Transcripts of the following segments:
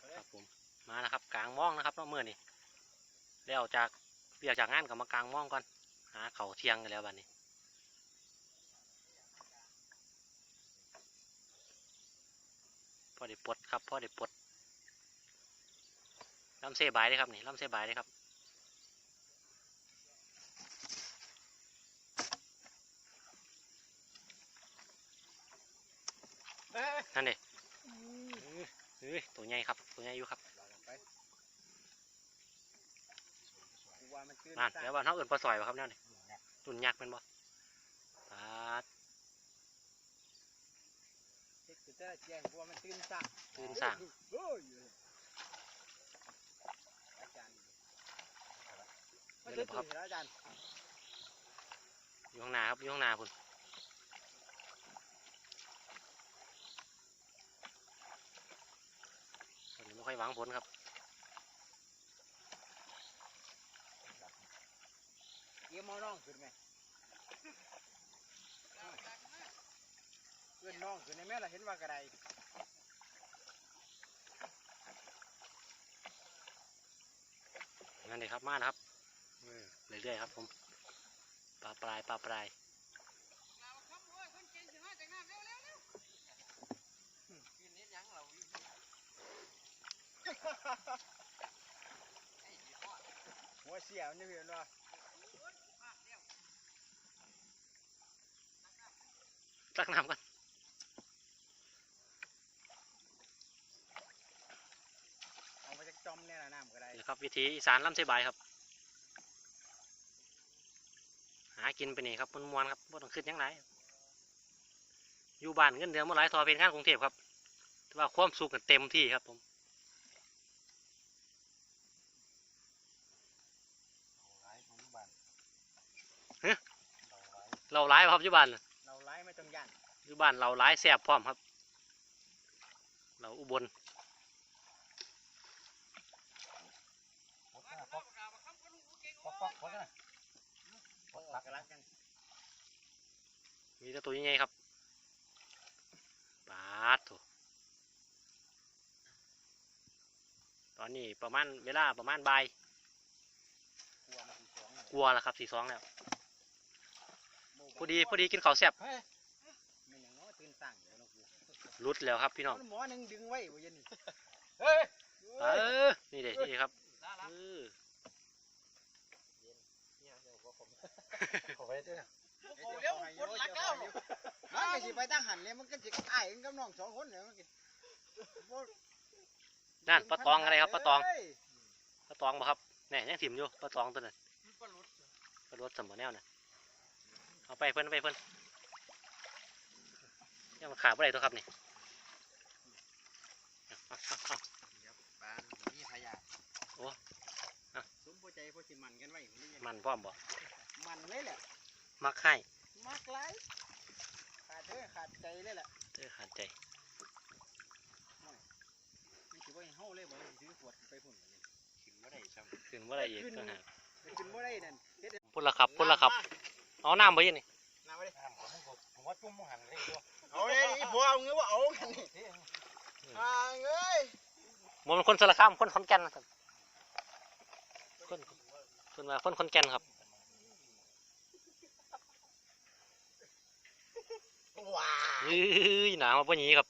ครับผมมานะครับกลางม่องนะครับเนาะเมื่อนี้แล้วจากเรียกจากงานกับมากลางม่องก่อนหาเขาเที่ยงกันแล้วบัดนนี้พอได้ปลดครับพอได้ปลดลำเสบายเลยครับนี่ลำเสบายเลยครับนั่นเด็ เฮ้ยตัวใหญ่ครับ ตัวใหญ่อยู่ครับไปกูว่ามันตื่นนั่นสร้างแล้วว่าเขาเอื่นปลาสอยวะครับเนี่ยนี่ตุ่นยักษ์เป็นบ่ปาดเช็คคือเตอร์แจ้งกูว่ามันตื่นสร้างตื่นสร้างโอ้ยอาจารย์มันตื่นตื่นแล้วอาจารย์อยู่ข้างหน้าครับอยู่ข้างหน้าคุณตอนนี้ไม่ ค่อยหวังผลครับเยี่ยมเอาน้องขึ้นไหมเพื่อนน้องขึ้นในแม่ละเห็นว่ากระไดนั่นเลยครับมานะครับเรื่อยๆครับผมปลาปลายปลาปลาย หัวเสียวนี่เห็นว่าตักน้ำกันเอามาจากจอมเนี่ยนะน้ำกระไดนี่ครับ วิธีอีสานลำเสบายครับ หากินไปนี่ครับมันมวนๆครับบ่ต้องขึ้นหยังไงอยู่บ้านเงินเดือนเมื่อไรทอเป็นงานกรุงเทพครับแต่ว่าความสุขกันเต็มที่ครับผม เราร้ายบ่ครับอยู่บ้านน่ะเราไล่ไม่ต้องยันอยู่บ้านเราร้ายแซ่บพร้อมครับ เราอุบลปักรักกันมีแต่ตัวใหญ่ๆครับปาดโถตอนนี้ประมาณเวลาประมาณบ่ายกลัวมันสีสองกลัวแล้วครับสี่สองแล้ว พอดีพอดีกินข้าวแซ่บเฮ้ยมันอย่างน้อยตื่นสั่งเดี๋ยวนะกูรุดแล้วครับพี่น้องมันหมอหนึ่งดึงไว้บ่ยันนี่เฮ้ยเออนี่เด็นี่ครับเออขอไปเจ้าโอ้เร็วคนรักแล้วมันก็สิไปตั้งหันเลยมันก็สิอ้ายกับน้องสองคนเนี่ยมันก็นั่นปลาตองอะไรครับปลาตองเยปลาตองบ่ครับแหน่ยังถิ่มอยู่ปลาตองตัวนั้นปลารสสมบูรแนวน่ะ เอาไปเพิ่นเอาไปเพิ่นยังมันขาดอะไรตัวครับนี่เอาเอาเอาบ้านมีพยาโอ้อะสมพอใจพอสิมันกันไว้นี่ยังมันพร้อมบ่มันเลยแหละมักให้มากไรขาดเด้อขาดใจเลยแหละเด้อขาดใจไม่ถือว่าให้เฮาเลยบ่ได้ถือขวดไปพุ่นขึ้นบ่ได้ซ้ำขึ้นว่าอะไรอีกต่างหากขึ้นบ่ได้นั่นเฮ็ดพุ่นละครับพุ่นละครับ เอาน้ำไปยังนี่น้ำบ่ได้ผมว่าจุ่มหันเลยตัวเอาเลยอีพวเอาเงี้ยว่าเอากันนี่อ่าเอ้ยมันเป็นคนสารคามคนขอนแก่นนะครับคนคนมาคนขอนแก่นครับว้าเฮ้ยหนาวมาปะนี้ครับ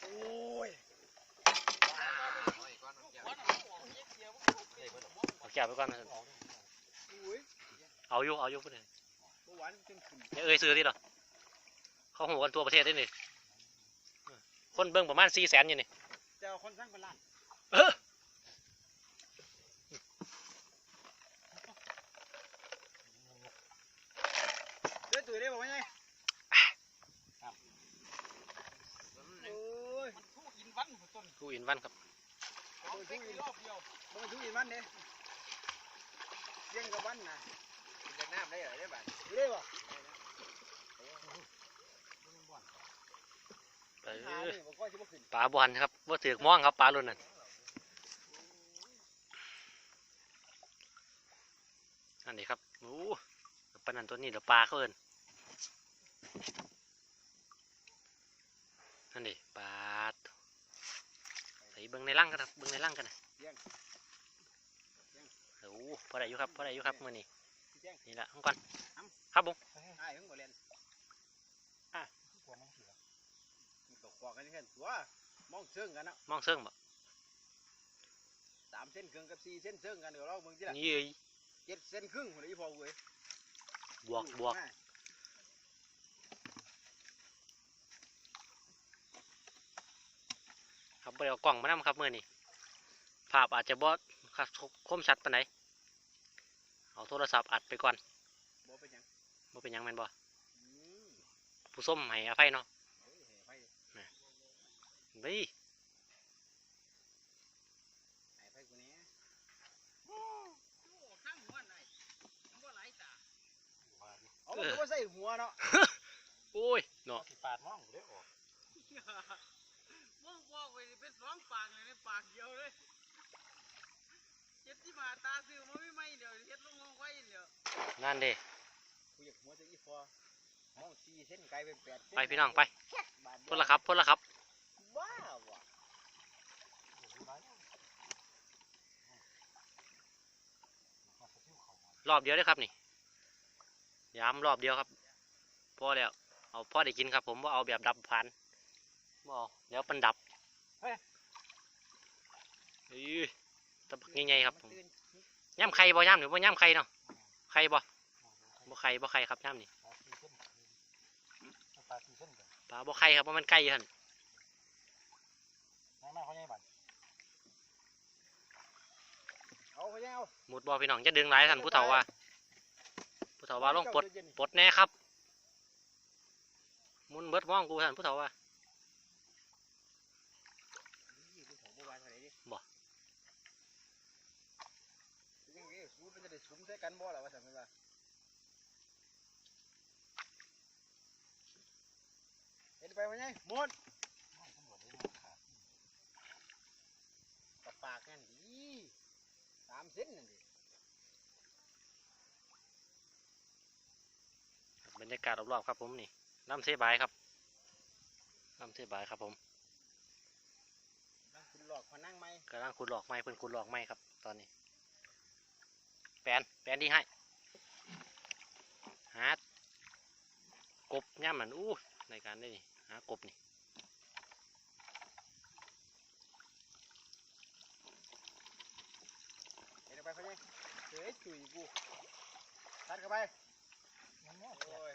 โอ้ย เอา แก้วไปก่อนนะครับโอ้ยเอาอยู่เอาอยู่พุ่นเลยบ่หวานจนขึ้นอย่าเอ่ยซื้อที่หรอเขาหัวกันทั่วประเทศได้นี่คนเบิ่งประมาณสี่แสนอยู่นี่เจ้าคนสั่งเป็นล้านเออเด้อตุ้ยได้บ่ว่าไงโอ้ยทุกอินวันต้นกูอินวันครับเอาไปทุกอินรอบเดียวบ่ทุกอินวันเด้เลี้ยงกับวันนะจาน้ำได้หรอได้บ้านได้บ่ปลาบอลครับว่าถือกม่องครับปลาลุนนั้นอันนี้ครับโอ้ปลานันตัวนี้เดี๋ยวปลาเขาเอินอันนี้ปลาใส่เบิ้งในล่างกันครับเบิ้งในล่างกันนะ พอได้อยู่ครับพอได้อยู่ครับมื้อนี้พี่แจ้งนี่แหละข้างก่อนอ้ำครับผมไอ้เพิ่งบ่เล่นอะกลัวมันเสียมันตกปอกกันนี่กันตัวมองเชิงกันเนาะมองเซิงบ่สามเส้นครึ่งกับสี่เส้นเชิงกันเดี๋ยวเราเบิ่งที่ละนี่เอ้ยเจ็ดเส้นครึ่งคนละอีพอเว้ยบวกบวกมาครับบ่ได้เอากล้องมานํครับมื้อนี้ภาพอาจจะบ่ครับคมชัดปานใดเอา โทรศัพท์อัดไปก่อนบ่เป็นหยังบ่เป็นหยังแม่นบ่อืมผู้ส้มให้อภัยเนาะเฮ้ยให้ไปดินี่ให้ไปกูเนี้ยข้างหัวไหนมันบ่ไหลตาเอามันก็บ่ใส่หัวเนาะโอ้ยเนาะสิปาดมองเด้อออกม่วงบอกไปเป็นสองปากเลยในปากเดียวเลยเจ็ ดที่มาตาซื้อมาไม่ไหม่เดี๋ยวเฮ็ดลงงไว้เดี๋ยวนั่นเด้กูอยากหัวจะอีพอมองสี่เส้นไกลเป็นแปดเส้นไปพี่น้องไปบาทเดียวพุ่นละครับพุ่นละครับว้าว่ะรอบเดียวเด้อครับนี่ย้ำรอบเดียวครับพอแล้วเอาพอได้กินครับ ผมว่าเอาแบบดับพันบ่เอาเดี๋ยวมันดับเฮ้ย ตะบักใหญ่ๆครับผมตื่นย่ำไข่บ่ย่ำหรือบ่ย่ำไข่เนาะไข่บ่บ่ไข่บ่ไข่ครับย่ำนี่ปลาบ่ไข่ครับเพราะมันไก่หั่นเอาไปเอาหมุดบ่พี่น้องจะดึงหลายท่านผู้เฒ่าว่า ผู้เฒ่าว่าลงปลดปลดแน่ครับหมุนเบิดมองกูท่านผู้เฒ่าว่า บ่ ยังไงสูมันจะได้สุมใส่ กันบ่ล่ะว่าซั่นแม่นว่าเห็นไปว่าไงหมดปากปากนั่นดีสามเส้นนั่นดิบรรยากาศรอบๆครับผมนี่น้ำเสบายครับน้ำเสบายครับผมนั่งคุณหลอกพนังไหมกำลังขุดหลอกไม้เพิ่นขุดหลอกไม้ครับ ตอนนี้ แปลนแปลนที่ให้หากบย่ำมันอู้ในการได้นี่หากบนี่เห็นไปพะเนี่ยเฮ้ยจุยกูตัดเข้าไปโอ้ย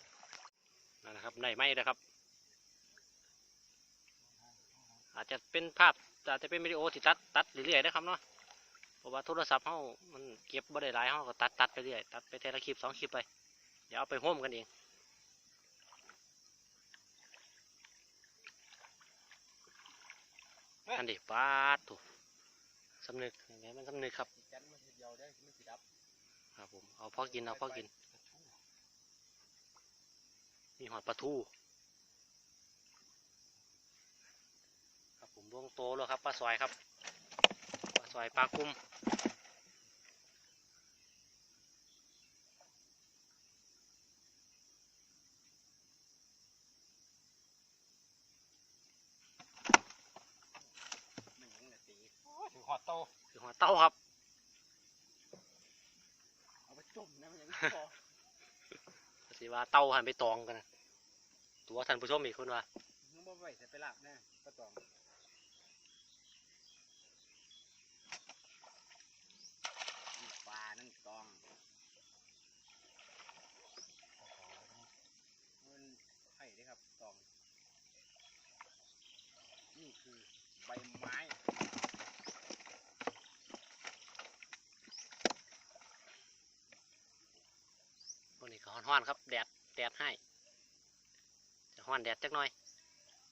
นั่นนะครับได้ไม้แล้วครับ อาจจะเป็นภาพอาจจะเป็นวิดีโอที่ตัดตัดเรื่อยๆนะครับเนาะเพ ราะว่าโทรศัพท์เฮามันเก็บบ่ได้หลายเฮาก็ตัดตัดไปเรื่อยตัดไปแต่ละคลิปสองคลิปไป เดี๋ยวเอาไปโฮมกันเองอันนี้ปาดถูกสำนึกยังไงมันสำนึกครับจันมันสิเดียวได้อมันสิดับครับผมเอาพอกินเอาพอกิน มีหอดปลาทูครับผมลวงโตแล้วครับปลาซอยครับปลาซอยปลากุ้ม มันยังน่ะตี ถือหอดโต คือ หัวเต้าครับ เอาไปจุ่มนะมันยังพอสิว่าเต้าหันไปตองกันนะตัวท่านผู้ชมอีกคนว่า มึงบ่ไหวใส่ไปลาบนะปลาตองนี่ปลานั่นตองมันไข่เด้อครับตอง นี่คือใบไม้ วันนี้ก็ฮ้อนๆครับ แดด แดดให้จะฮ้อนแดดจักหน่อย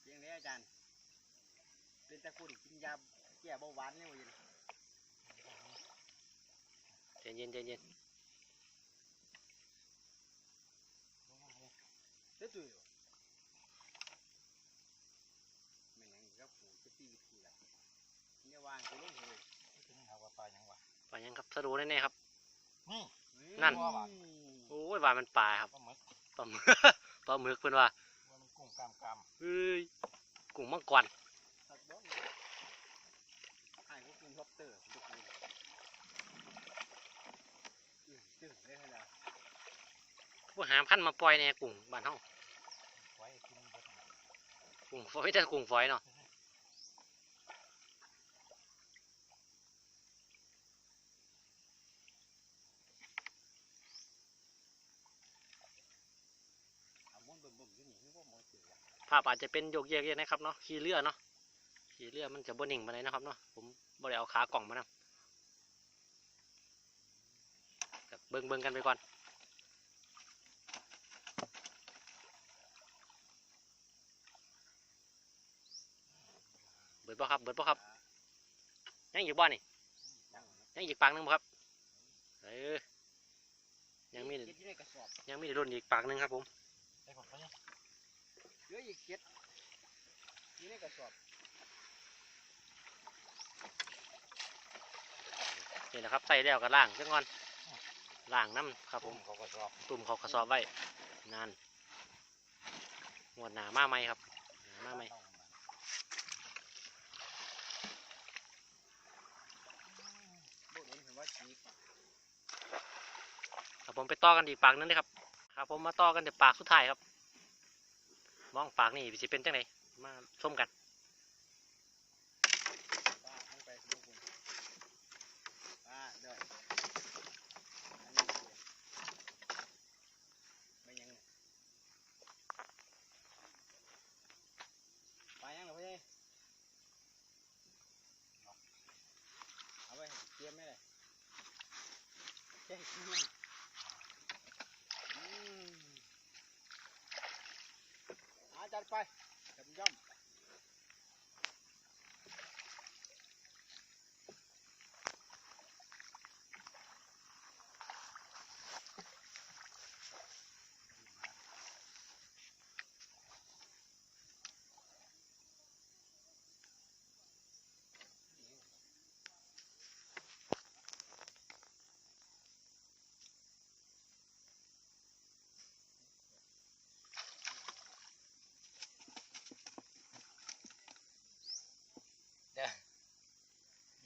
เพียงนี้อาจารย์ เป็นตะคุณกินยาแก้เบาหวานเนี่ยวันใจเย็นใจเย็นเด็ดตุยไม่งั้นก็ผูจะตีวิธีละเนี่ยวางกูลงเลยถึงหาว่าปลาหยังวะปลายังครับสะดูแน่ๆครับนี่นั่นอืมโอ้ย ว่มันปลาครับปลาหมึกปลาหมึกกเป็นว่ากุ้งกามกามเฮ้ยกุ้งมังกรผู้หามพันมาปล่อยในกุ้งบ้านเอากุ้งฝอยแต่กุ้งฝอยเนาะ ภาพอาจจะเป็นโยกเยกๆนะครับเนาะขี่เรือเนาะขี่เรือมันจะบ่นิ่งมาเลยนะครับเนาะผมบ่ได้เอาขากล่องมานํครับเบิ่งเบิ่งกันไปก่อนเบิดบ่ครับเบิดบ่ครับยังอยู่บ่นี่ยังอีกปากหนึงบ่ครับเออยังมียังมีรุ่นอีกปากหนึงครับผมไอ้ผมไป เนี่ยเหลืออีกเก็ดอยู่ในกระสอบนี่แหละครับใส่แล้วก็ล่างจังก่อนล่างน้ำครับผผมมเขาก็ชอบตุ่มเขากระสอบไว้นานงวดหนามาไหมครับหนามาไหมบ่เห็นเห็นว่าฉีกครับผมไปต่อกันอีกปากนึงเลยครับครับผมมาต่อกันเดี๋ยวปากสุดท้ายครับ มองปากนี่สิเป็นจังไงมาชมกันป้าไปลูกคุณป้าเด้ออันไม่ยังเนี่ยปยังเหรอพ่อใหญ่เอาไปเตรียมไม่เลยเจ๊งมันอืม อาจั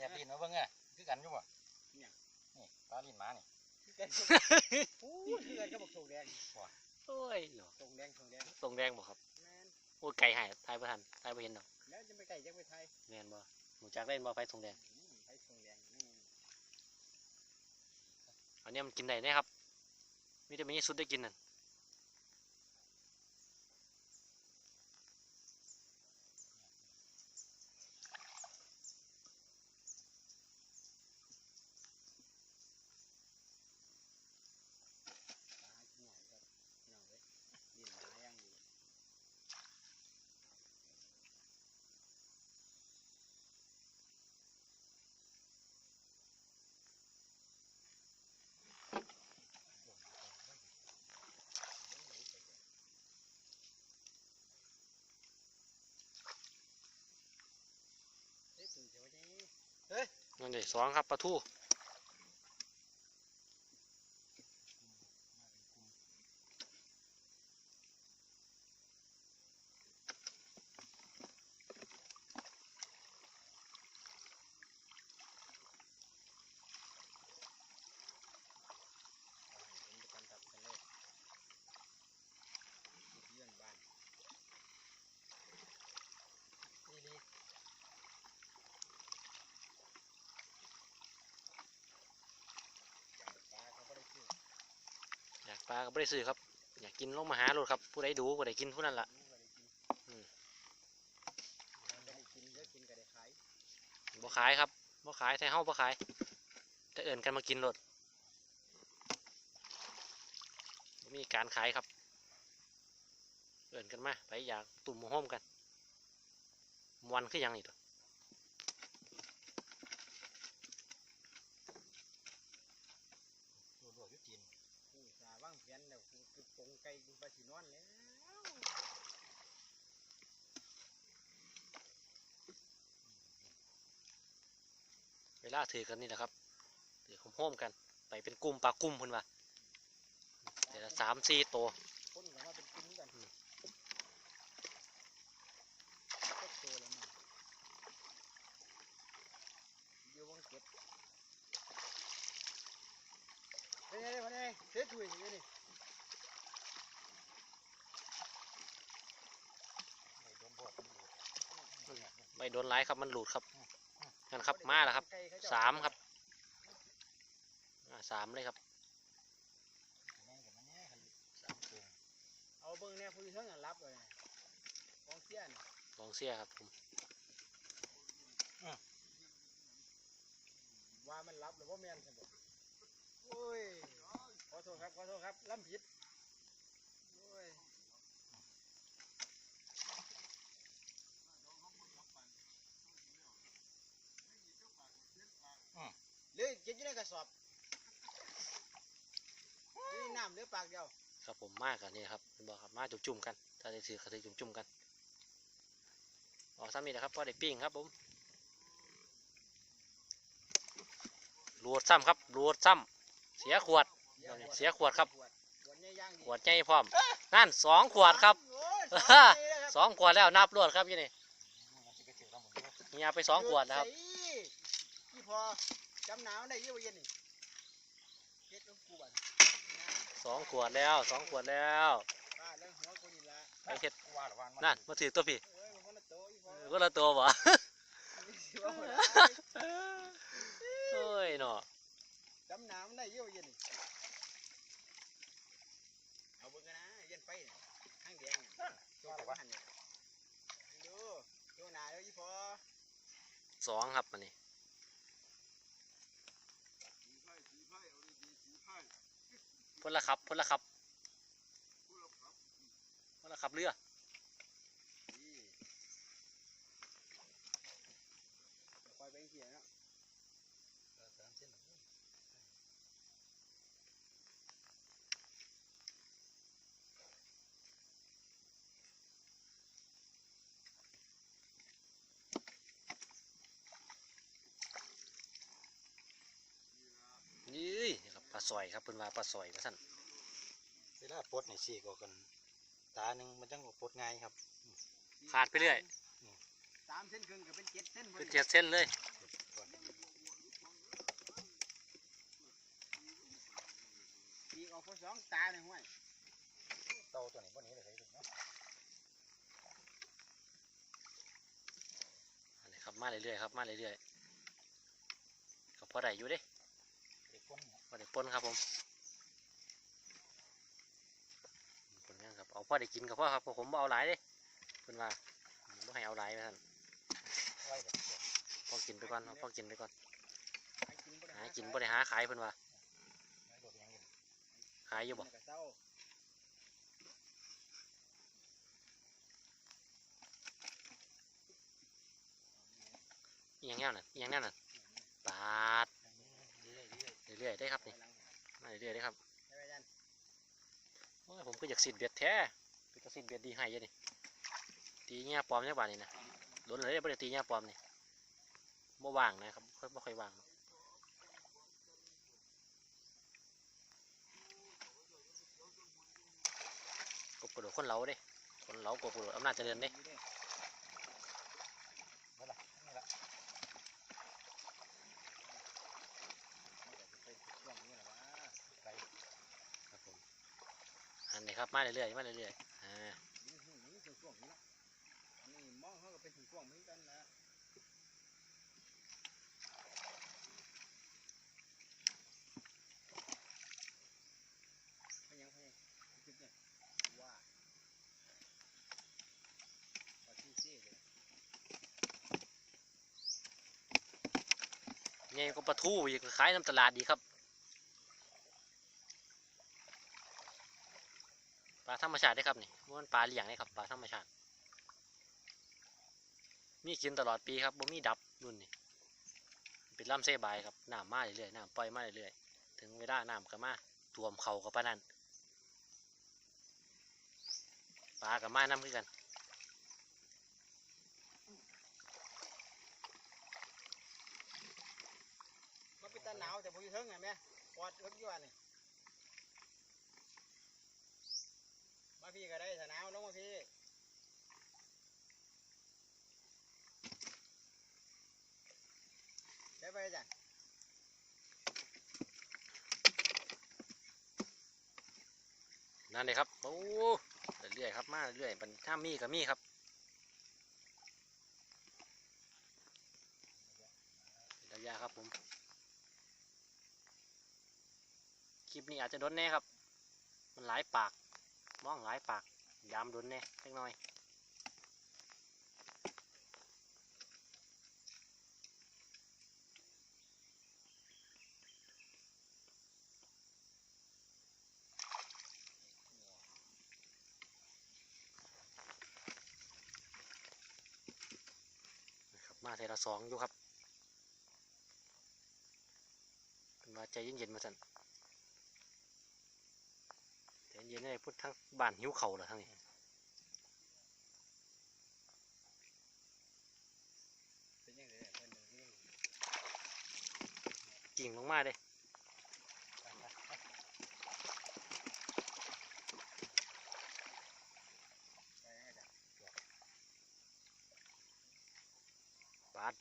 ดไปจำย่อมเนี่ยลินมาเบิ่งอะคือกันอยู่บ่นี่ปลาลินหมานี่คือกันโอ้ยคือกันก็บอกส่งแดงโอ้ยเนาะส่งแดงส่งแดงตรงแดงบ่ครับแมนโอ้ยไก่หายทายบ่ทันทายบ่เห็นดอกแล้วจะไปไก่ยังไปไทยแม่นบ่หนูจักเล่นบ่ไฟทรงแดง อืมไปส่งแดงนี่อันเนี้ยมันกินได้แน่ครับ มีแต่มีสุดได้กินนั่น หากินหน่อยครับพี่น้องเว้ยดินหายังอยู่ เฮ้ยตื่นเช้านี้ นั่นเด้สองครับปลาทู อยากปลาก็บ่ได้ซื้อครับ อยากกินลงมาหาโลดครับ ผู้ใดดูผู้ใดกินผู้นั้นล่ะบ่ขายครับบ่ขายไทยเฮาบ่ขายแต่เอิ้นกันมากินโลดบ่มีการขายครับ เอิ้นกันมาไปอยากตุ่มมาโฮมกันมวนคือหยังนี่ตัว ดูดวกอยู่จีน ว่างเพีย นแล้วกูคือปงไก่กูไปสีนอนแล้วเวลาถือกันนี่แหละครับถือโฮมๆกัน ไปเป็นกลุ่มปลากลุ่มพุ่นว่าแต่ละสามสี่ตัว คนก็มาเป็นกลุ่มกัน อืม ก็โตแล้วมั้งเดี๋ยววังเก็บเป็นไงเนี่ยวันนี้เสียถุยอยู่นี่ ไม่โดนไล่ ครับมันหลุดครับนั่นครับมาแล้วครับสามครับอ่าสามเลยครับแม่กับมันแน่คันสามตัวเอาเบิ่งเนี่ยผู้ที่เทั้งนั้นรับเลยกองเสียนกองเสียครับผมว่ามันรับหรือว่าแม่นสมบูโอ้ยขอโทษครับขอโทษครับล้ำผิดโอ้ยเหลือเก็บอยู่ในก ระสอบนี่น้ำเหลือปากเดียวครับผมมากกันนี่ครับเป็นบอกครับมาจุ่มๆกัน ถ้าได้ถือกระถือจุ่มๆกันออกซ้ำนี่นะครับพอได้ปิ้งครับผมรวดซ้ำครับรวดซ้ำเสียขวด เสียขวดครับ ขวดขวดใหญ่ย่างดีขวดใหญ่พร้อม นั่นสองขวดครับโอ้ยสองใหญ่เลยครับสองขวดแล้วนับรวดครับยี่นี่มันจะไปถือทั้งหมดเลยเฮียไปสองขวดนะครับใส่พี่พอ จำหนาวได้เยอะเย็นนี่เฮ็ดน้ำกูบันสองขวดแล้วสองขวดแล้วป้าเรื่องหัวกูนี่ละไปเฮ็ดว่าหรือว่ามันั่นมาถือตัวพี่เอ้ยมันคนละโตอีพอก็ละตัวบ่ สิว่าบ่ได้โอ้ยเนาะจำหนาวมันได้เยอะเย็นนี่เอาเบิ่งกันนะเย็นไปเนี่ยข้างแดงเนี่ยโชว์ว่าหันเนี่ยดูโชว์หน้าเด้ออีพอสองครับมันนี่ พนละครับพนละครับพนละครับเรือ นี่คอยไปเขียนเนาะ สามเส้น นี่ครับปลาซ อยครับเป็นว่าปลาซอยว่าสั่นเวลาปลดนี่สี่ก็กันตาหนึ่งมันจังปลดง่ายครับขาดไปเรื่อยสามเส้นครึ่งก็เป็นเจ็ดเส้นพอเป็นดีเจ็ดเส้นเลยอีกออกพอสองตาเนี่ยห้วยเต่าตัวนี้วันนี้เลยเนาะอันนี้ครับมาเรื่อยๆครับมาเรื่อยๆก็พอได้อยู่เด้เด็กคน พอได้ปนครับผมปนยังครับ เอาพอได้กินกับพ่อครับผมบ่เอาหลายเด้เป็นว่าบ่ให้เอาหลายไปท่านไว้แบบพอกินไปก่อนเอาพอกินไปก่อนห้กินบ่ได้หากินบ่ได้หาขายเพิ่นว่าขายอยู่บ่กินกับเศร้าอีหยังแน่นอนยังแนวนั่นปาด เรื่อยๆได้ครับนี่มาเรื่อยๆได้ครับใช่ไหมจันโอ้ยผมก็อยากสินเบียดแท้เป็นกระสินเบียดดีให้อยังนี่ตีเงี้ยปลอมจังบาดนี่นะโดนเลยบ่ได้ตีเงี้ยปลอมนี่บ่ว่างนะครับค่อยบ่ค่อยว่างกบกระโดดคนเหลาเด้คนเหลากบกระโดดอำนาจเจริญเด้ นี่ละนี่ละ ช่วงนี้แหละวะ ครับผมอันนี้ครับ มาเรื่อยๆมาเรื่อยๆอ่านี่มันนี้มองเขาก็เป็นถึงช่วงเหมือนกันนะพยังพยังคิดเนี่ยว่าปาที่เซ่เลยไงก็ปลาทูอีกขายน้ำตลาดดีครับปลา ธรรมชาติได้ครับนี่มันปลาเลี้ยงได้ครับปลาธรรมชาติ มีกินตลอดปีครับบ่มีดับรุ่นนี่เป็นลำเซบายครับน้ำมาเรื่อยๆน้ำปล่อยมาเรื่อยๆถึงเวลาน้ำก็มาท่วมเขากับปานั่นปลากับมาน้ำขึ้นกันเป็นตาหนาวแต่พออยู่เทิงไงแม่ปอดรถอยู่ว่านี่มาพี่ก็ได้ถ้าหนาวลงมาพี่ ไปจ้ะนั่นเลยครับโอ้เรื่อยๆครับมาเรื่อยๆมันถ้ามีก็มีครับระยาครับผมคลิปนี้อาจจะโดนแน่ครับ มันหลายปากมองหลายปากยามโดนแน่เล็กน้อย นะครับมาเท ละสองอยู่ครับเป็นว่าใจเย็นๆมาสั่นใจเย็นๆเลยพูดทั้งบ้านหิวเข่าวเหรอทั้งนี้เป็นยังไงเพิ่นนี่กิ่งลงมาเลยปลาจอก บัวจะไปจอกครับคิดฮอดปานนี้ สิไม่ได้สิหูบอกว่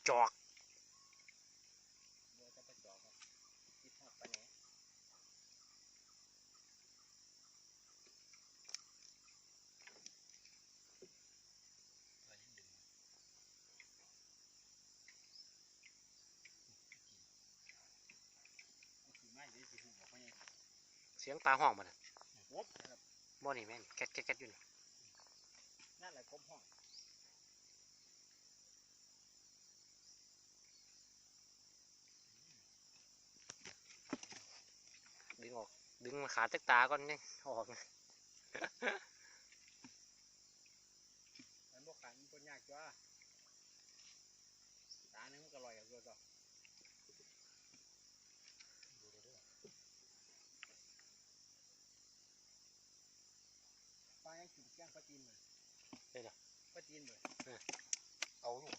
าไงเสียงปลาห้องมันน่ะวบนะครับบ่นี่แม่นแก๊กแก๊กแก๊กอยู่นี่นั่นแหละกบห้อง ดึงออก ดึงมาขาจากตาก่อนเนี่ยเอาออกนะมันบอกขันมันคนยากจ้าตาหนึงมันก็ลอยกับตัวต่อปลายังกินแกงปลาตีนเลยได้เหรอปลาตีนเลยเอาอยู่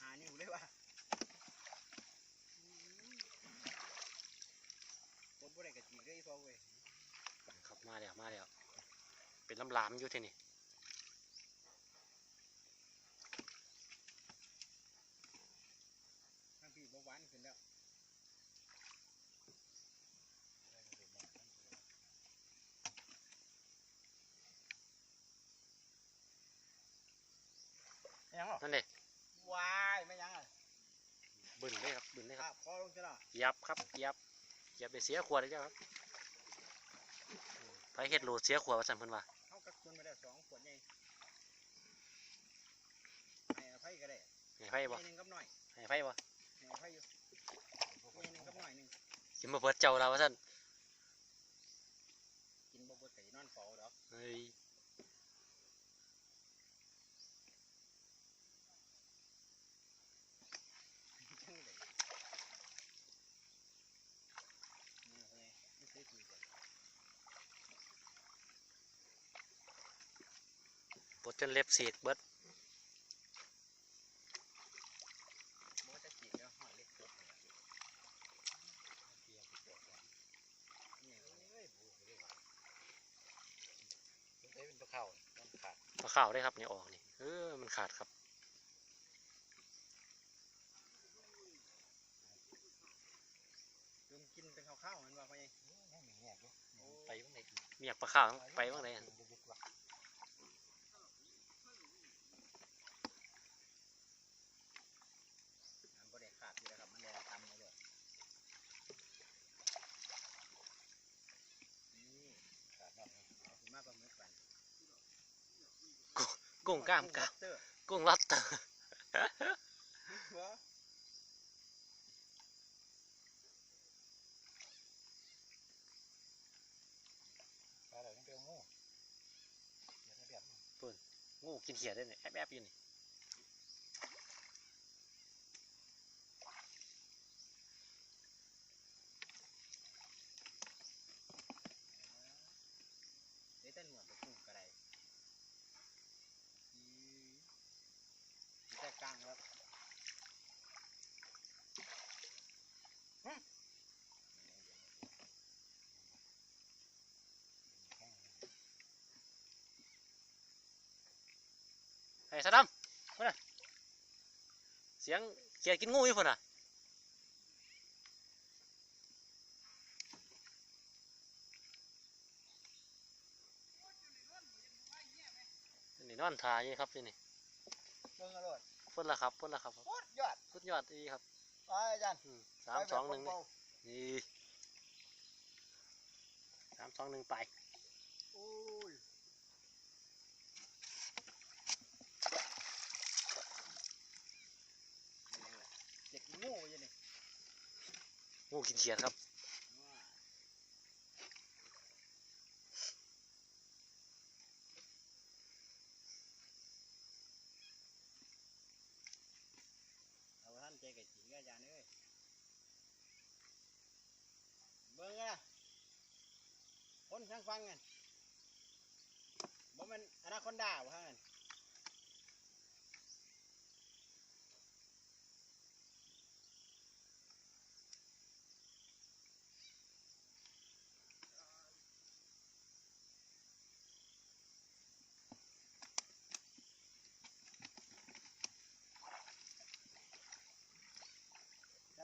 หานิ้วเลยว่ะคนบ่ได้กระจี เลยพอเว้ยครับมาแล้วมาแล้วเป็นลำลามอยู่ที่นี่ทั้งพี่บ่หวานขึ้นแล้วยังหรอนั่นเลยวายไม่ยังอะบึนเลยครับบึนเลยคครัรับบพอลงจะละเหยับครับเหยับเหยับไปเสียขวดเลยเจ้าครับ ไปเฮ็ดโหลดเสียขวดว่าสั่นเพิ่นว่าเขากักตุนมาได้สองขวดใหญ่ให้อภัยก็ได้ให้ไฟบ่ใหญ่หนึ่งกับหน่อยให้ไฟบ่ให้อภัยอยู่ใหญ่หนึ่งกับหน่อยหนึ่งสิมาเปิดเจ้าเราว่าสั่นกินบ่บ่ไก่นอนเฝ้าดอกเฮ้ย จังได๋นี่เฮ้ยไม่เคยคุยกัน ปลด จนเล็บเสีกเบิดบ่จะจีบแล้วหอยเล็กตัวนี่เอ้ยบูเลยว่ะเอ้ยเป็นตัวเข้ามันขาดมาข่าวได้ครับนี่ออกนี่เออมันขาดครับลืมกินเป็นข้าวๆมันว่าพ่อใหญ่ยังมีแง่อยู่ไปตรงไหนเมียกปลาข่าวไปบ้างเลยลึกๆว่ะมันบ่ได้ขาดอยู่แล้วครับมันแรงตำมาเลยนี่ ขาดนั่นนี่ เอาขึ้นมาปลาหมึกกัน กุ้งกล้ามกล้ามกุ้งลอตเตอร์วอะไรนี่เป็นงูเดี๋ยวจะแบบนี้งูกินเขียดได้เนี่ยแอบแอบอยู่นี่ เดี๋ยวแต่หนวดไปกุ้งกระไดอีแต่กลางครับ ไอ้สะดำมาน่ะเสียงเขียดกินงูอยู่พุ่นอะนี่นอนทาอยู่ครับที่นี่เบิ่งอร่อยพุ่นละครับพุ่นละครับโคตรยอดสุดยอดดีครับไปอาจารย์อืมสามสองหนึ่งไปแบบนี่สามสองหนึ่งไปโอ้ยเจ็ด งูอยู่นี่งูกินเขียดครับ เอาท่านใจกับจีก็อาจารย์เอ้ยเบิ่งกันนะคนทั้งฟังกันบ่แมันอนาคอนดาบ่ฮะนั่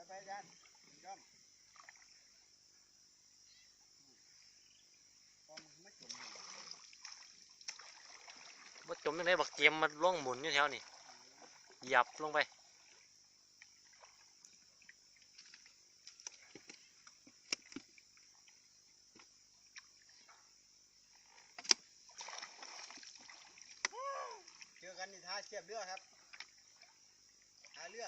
น ไปยันย่อมพอมันไม่จมอยู่จมยังไงบักเจียมมันล่องหมุนอยู่แถวนี่หยับลงไป เจอกันที่ท่าเทียบเรือครับท่าเรือ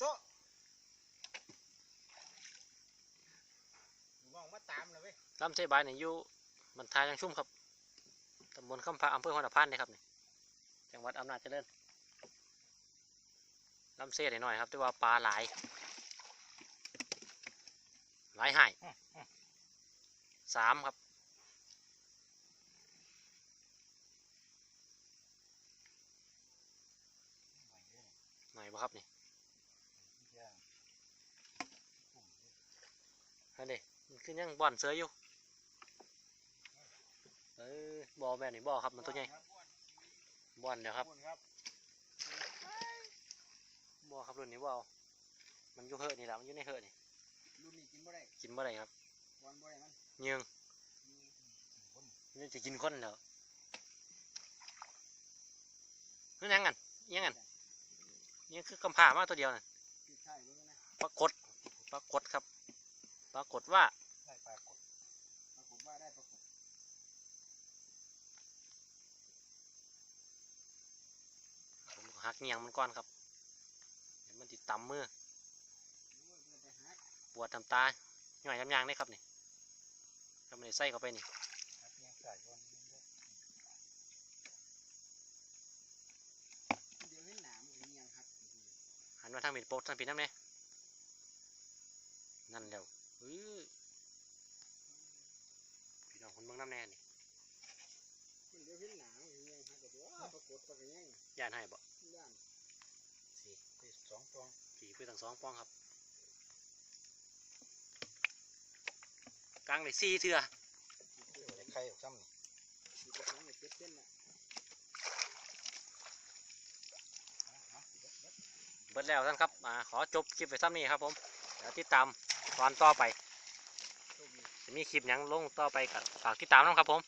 โต๊ะมองมาตามเลยเว้ยลำเสบายนี่อยู่บรรทายยังชุ่มครับตำบลคำพาอำเภอหัวตะพานนี่ครับนี่จังหวัดอำนาจเจริญลำเสหน่อยๆครับแต่ว่าปลาหลายหลายหายสามครับหน่อยบ่ครับนี่อันนี้มันขึ้นยังบ่อนเสืออยู่เออบอแม่นี่บอครับมันตัวใหญ่บ่อนเดี๋ยวครับครับบอครับรุ่นนี้บเอามันอยู่เหอะนี่แหละมันอยู่ในเหอะนี่รุ่นนี้กินบ่ได้กินบ่ได้ครับวันบ่ได้มันเยืองนี่จะกินคนเถอะนั่นยังกันยังกันนี่คือกำพร้ามาตัวเดียวน่ะปิดท้ายเบิ่งกันนะปรากฏปรากฏครับ ปรากฏว่า ได้ปลากด ปรากฏว่าได้ปรากฏ ผม หักเงียงมันก่อนครับเดี๋ยวมันติดตำมือปวดทำตาหน่อยยำยางได้ครับนี่ทำเลยใส่เข้าไปนี่หันมาทางผิดโป๊กทางผิดน้ำเนี่ยนั่นแล้วเฮ้ยพี่น้องคนเมืองน้ำแน่นี่เดี๋ยวเห็นหนา ปรากฏปรากฏยังย่านให้บ่ย่านสี่ที่สองตัวผีไปทั้งสองป้องครับกลางเลยสี่เถื่อเด็กไข่ออกซ้ำนี่สิไปสองเลยเจ็ดเส้นละเบิดแล้วท่านครับอ่าขอจบคลิปไปซ้ำนี้ครับผมเดี๋ยวติดตามตอนต่อไปโชคดีจะมีคลิปหยังลงต่อไปกับฝากติดตามนะครับผม